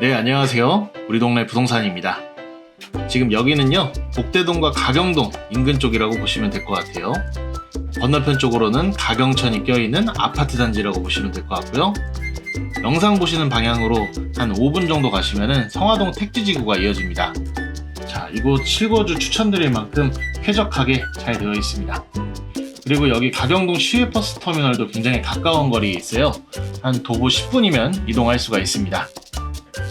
네, 안녕하세요. 우리 동네 부동산입니다. 지금 여기는요, 복대동과 가경동 인근 쪽이라고 보시면 될 것 같아요. 건너편 쪽으로는 가경천이 껴있는 아파트 단지라고 보시면 될 것 같고요. 영상 보시는 방향으로 한 5분 정도 가시면은 성화동 택지지구가 이어집니다. 자, 이곳 실거주 추천드릴 만큼 쾌적하게 잘 되어 있습니다. 그리고 여기 가경동 시외버스 터미널도 굉장히 가까운 거리에 있어요. 한 도보 10분이면 이동할 수가 있습니다.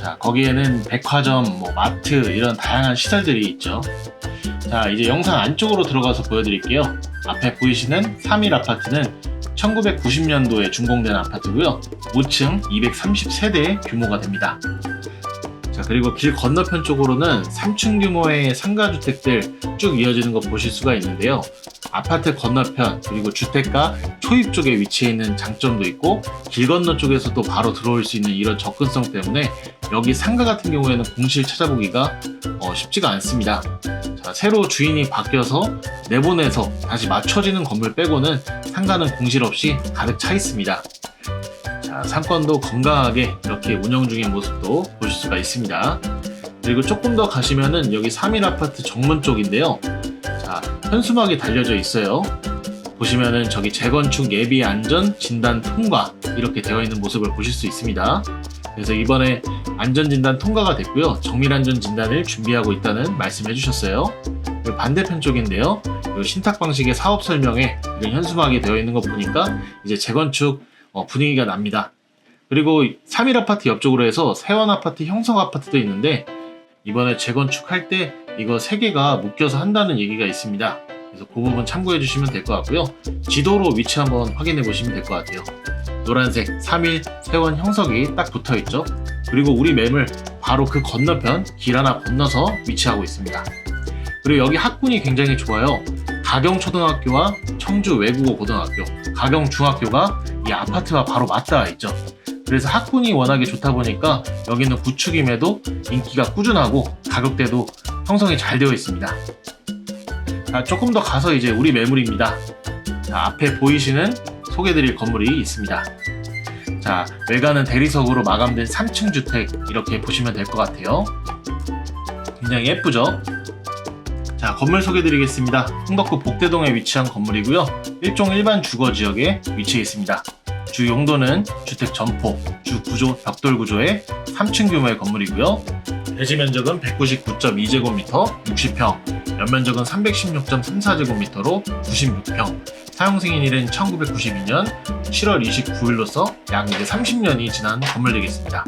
자, 거기에는 백화점, 뭐 마트 이런 다양한 시설들이 있죠. 자, 이제 영상 안쪽으로 들어가서 보여드릴게요. 앞에 보이시는 3일 아파트는 1990년도에 준공된 아파트고요. 5층 230세대 규모가 됩니다. 자, 그리고 길 건너편 쪽으로는 3층 규모의 상가주택들 쭉 이어지는 거 보실 수가 있는데요. 아파트 건너편 그리고 주택가 초입 쪽에 위치해 있는 장점도 있고 길 건너 쪽에서도 바로 들어올 수 있는 이런 접근성 때문에 여기 상가 같은 경우에는 공실 찾아보기가 어, 쉽지가 않습니다. 자, 새로 주인이 바뀌어서 내보내서 다시 맞춰지는 건물 빼고는 상가는 공실 없이 가득 차 있습니다. 자, 상권도 건강하게 이렇게 운영 중인 모습도 보실 수가 있습니다. 그리고 조금 더 가시면은 여기 3일 아파트 정문 쪽인데요. 자, 현수막이 달려져 있어요. 보시면은 저기 재건축 예비 안전 진단 통과 이렇게 되어 있는 모습을 보실 수 있습니다. 그래서 이번에 안전 진단 통과가 됐고요. 정밀 안전 진단을 준비하고 있다는 말씀해 주셨어요. 반대편 쪽인데요. 이 신탁 방식의 사업 설명에 이런 현수막이 되어 있는 거 보니까 이제 재건축 어, 분위기가 납니다. 그리고 3일 아파트 옆쪽으로 해서 세원 아파트 형성 아파트도 있는데 이번에 재건축할 때 이거 세 개가 묶여서 한다는 얘기가 있습니다. 그래서 그 부분 참고해 주시면 될 것 같고요. 지도로 위치 한번 확인해 보시면 될 것 같아요. 노란색 3일 세원 형석이 딱 붙어 있죠. 그리고 우리 매물 바로 그 건너편 길 하나 건너서 위치하고 있습니다. 그리고 여기 학군이 굉장히 좋아요. 가경초등학교와 청주 외국어 고등학교, 가경중학교가 이 아파트와 바로 맞닿아 있죠. 그래서 학군이 워낙에 좋다 보니까 여기는 구축임에도 인기가 꾸준하고 가격대도 형성이 잘 되어 있습니다. 자, 조금 더 가서 이제 우리 매물입니다. 자, 앞에 보이시는 소개드릴 건물이 있습니다. 자, 외관은 대리석으로 마감된 3층 주택 이렇게 보시면 될 것 같아요. 굉장히 예쁘죠? 자, 건물 소개드리겠습니다. 흥덕구 복대동에 위치한 건물이고요. 일종 일반 주거 지역에 위치해 있습니다. 주 용도는 주택 점포, 주 구조 벽돌 구조의 3층 규모의 건물이고요. 대지 면적은 199.2제곱미터, 60평, 연면적은 316.34제곱미터로 96평. 사용 승인일은 1992년 7월 29일로서 약 이제 30년이 지난 건물 되겠습니다.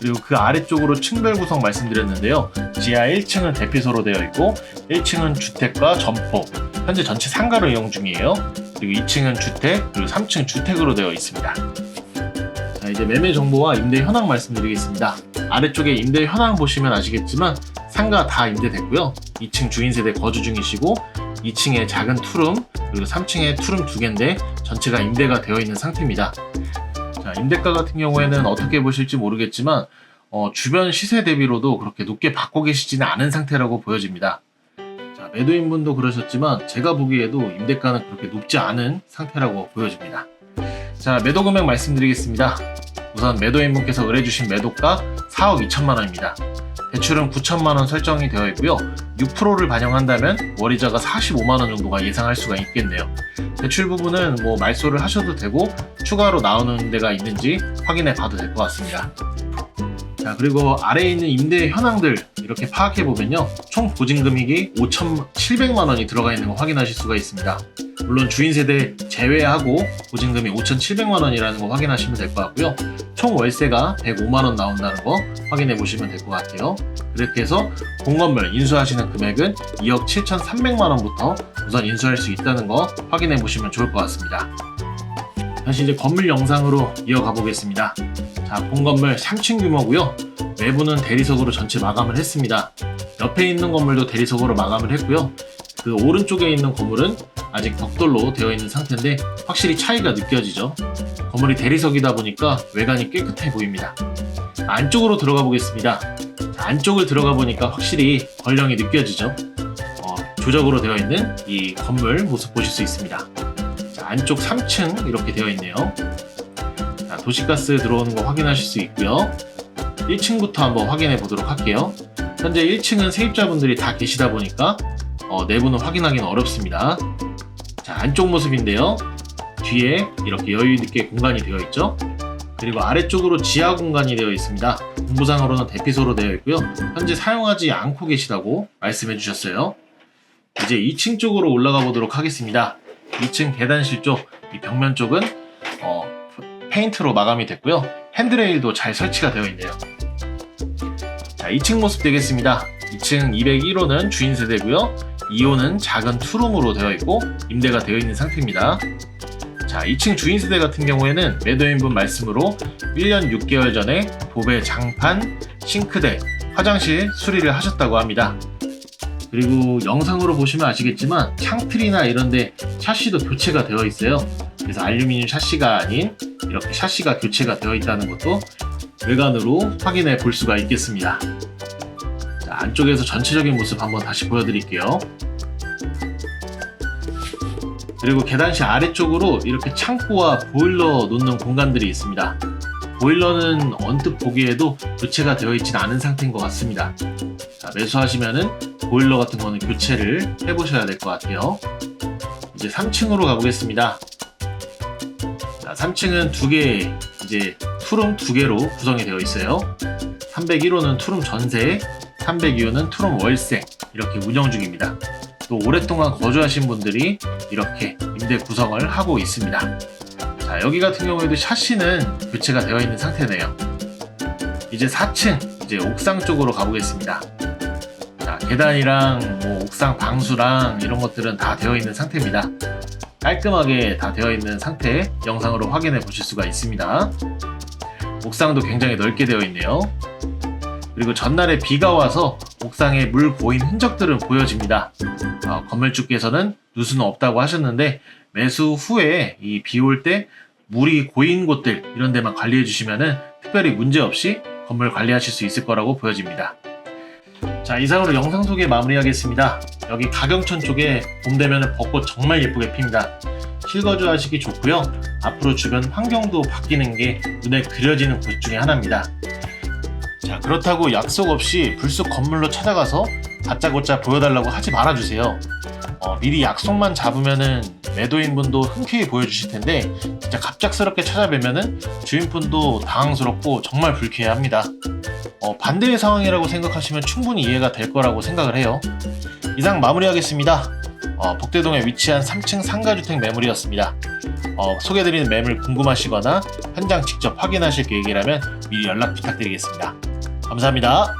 그리고 그 아래쪽으로 층별 구성 말씀드렸는데요. 지하 1층은 대피소로 되어 있고 1층은 주택과 점포, 현재 전체 상가로 이용 중이에요. 그리고 2층은 주택, 그리고 3층 주택으로 되어 있습니다. 자, 이제 매매 정보와 임대 현황 말씀드리겠습니다. 아래쪽에 임대 현황 보시면 아시겠지만 상가 다 임대됐고요. 2층 주인 세대 거주 중이시고 2층에 작은 투룸 그리고 3층에 투룸 두 개인데 전체가 임대가 되어 있는 상태입니다. 자, 임대가 같은 경우에는 어떻게 보실지 모르겠지만 어, 주변 시세 대비로도 그렇게 높게 받고 계시지는 않은 상태라고 보여집니다. 자, 매도인분도 그러셨지만 제가 보기에도 임대가는 그렇게 높지 않은 상태라고 보여집니다. 자, 매도 금액 말씀드리겠습니다. 우선 매도인분께서 의뢰주신 매도가 4억 2천만 원입니다. 대출은 9천만 원 설정이 되어 있고요. 6%를 반영한다면 월이자가 45만 원 정도가 예상할 수가 있겠네요. 대출 부분은 뭐 말소를 하셔도 되고 추가로 나오는 데가 있는지 확인해 봐도 될 것 같습니다. 자 그리고 아래에 있는 임대 현황들 이렇게 파악해 보면요 총 보증 금액이 5,700만 원이 들어가 있는 거 확인하실 수가 있습니다. 물론 주인 세대 제외하고 보증금이 5,700만 원이라는 거 확인하시면 될 것 같고요. 총 월세가 105만 원 나온다는 거 확인해 보시면 될 것 같아요. 그렇게 해서 공건물 인수하시는 금액은 2억 7,300만 원부터 우선 인수할 수 있다는 거 확인해 보시면 좋을 것 같습니다. 다시 이제 건물 영상으로 이어가 보겠습니다. 자, 본 건물 3층 규모고요. 외부는 대리석으로 전체 마감을 했습니다. 옆에 있는 건물도 대리석으로 마감을 했고요. 그 오른쪽에 있는 건물은 아직 벽돌로 되어 있는 상태인데 확실히 차이가 느껴지죠. 건물이 대리석이다 보니까 외관이 깨끗해 보입니다. 안쪽으로 들어가 보겠습니다. 자, 안쪽을 들어가 보니까 확실히 권령이 느껴지죠. 어, 조적으로 되어 있는 이 건물 모습 보실 수 있습니다. 자, 안쪽 3층 이렇게 되어 있네요. 자, 도시가스 들어오는 거 확인하실 수 있고요. 1층부터 한번 확인해 보도록 할게요. 현재 1층은 세입자분들이 다 계시다 보니까 어, 내부는 확인하기는 어렵습니다. 자, 안쪽 모습인데요. 뒤에 이렇게 여유 있게 공간이 되어 있죠. 그리고 아래쪽으로 지하 공간이 되어 있습니다. 공부상으로는 대피소로 되어 있고요. 현재 사용하지 않고 계시다고 말씀해 주셨어요. 이제 2층 쪽으로 올라가 보도록 하겠습니다. 2층 계단실 쪽, 이 벽면 쪽은 어, 페인트로 마감이 됐고요. 핸드레일도 잘 설치가 되어 있네요. 자, 2층 모습 되겠습니다. 2층 201호는 주인 세대고요. 2호는 작은 투룸으로 되어 있고 임대가 되어 있는 상태입니다. 자, 2층 주인 세대 같은 경우에는 매도인분 말씀으로 1년 6개월 전에 도배 장판, 싱크대, 화장실 수리를 하셨다고 합니다. 그리고 영상으로 보시면 아시겠지만 창틀이나 이런데 샤시도 교체가 되어 있어요. 그래서 알루미늄 샤시가 아닌 이렇게 샤시가 교체가 되어 있다는 것도 외관으로 확인해 볼 수가 있겠습니다. 자, 안쪽에서 전체적인 모습 한번 다시 보여드릴게요. 그리고 계단실 아래쪽으로 이렇게 창고와 보일러 놓는 공간들이 있습니다. 보일러는 언뜻 보기에도 교체가 되어 있지는 않은 상태인 것 같습니다. 자, 매수하시면은 보일러 같은 거는 교체를 해보셔야 될 것 같아요. 이제 3층으로 가보겠습니다. 자, 3층은 두 개, 이제 투룸 두 개로 구성이 되어 있어요. 301호는 투룸 전세, 302호는 투룸 월세 이렇게 운영 중입니다. 또 오랫동안 거주하신 분들이 이렇게 임대 구성을 하고 있습니다. 자, 여기 같은 경우에도 샤시는 교체가 되어 있는 상태네요. 이제 4층, 이제 옥상 쪽으로 가보겠습니다. 자, 계단이랑 뭐 옥상 방수랑 이런 것들은 다 되어 있는 상태입니다. 깔끔하게 다 되어 있는 상태 영상으로 확인해 보실 수가 있습니다. 옥상도 굉장히 넓게 되어 있네요. 그리고 전날에 비가 와서 옥상에 물 고인 흔적들은 보여집니다. 어, 건물주께서는 누수는 없다고 하셨는데 매수 후에 이 비 올 때 물이 고인 곳들 이런 데만 관리해 주시면은 특별히 문제 없이 건물 관리하실 수 있을 거라고 보여집니다. 자 이상으로 영상 소개 마무리하겠습니다. 여기 가경천 쪽에 봄 되면 벚꽃 정말 예쁘게 핍니다. 실거주 하시기 좋고요. 앞으로 주변 환경도 바뀌는 게 눈에 그려지는 곳 중에 하나입니다. 자 그렇다고 약속 없이 불쑥 건물로 찾아가서 다짜고짜 보여달라고 하지 말아주세요. 어, 미리 약속만 잡으면은 매도인분도 흔쾌히 보여주실 텐데 진짜 갑작스럽게 찾아뵈면은 주인분도 당황스럽고 정말 불쾌해합니다. 어, 반대의 상황이라고 생각하시면 충분히 이해가 될 거라고 생각을 해요. 이상 마무리하겠습니다. 어, 복대동에 위치한 3층 상가주택 매물이었습니다. 어, 소개드리는 매물 궁금하시거나 현장 직접 확인하실 계획이라면 미리 연락 부탁드리겠습니다. 감사합니다.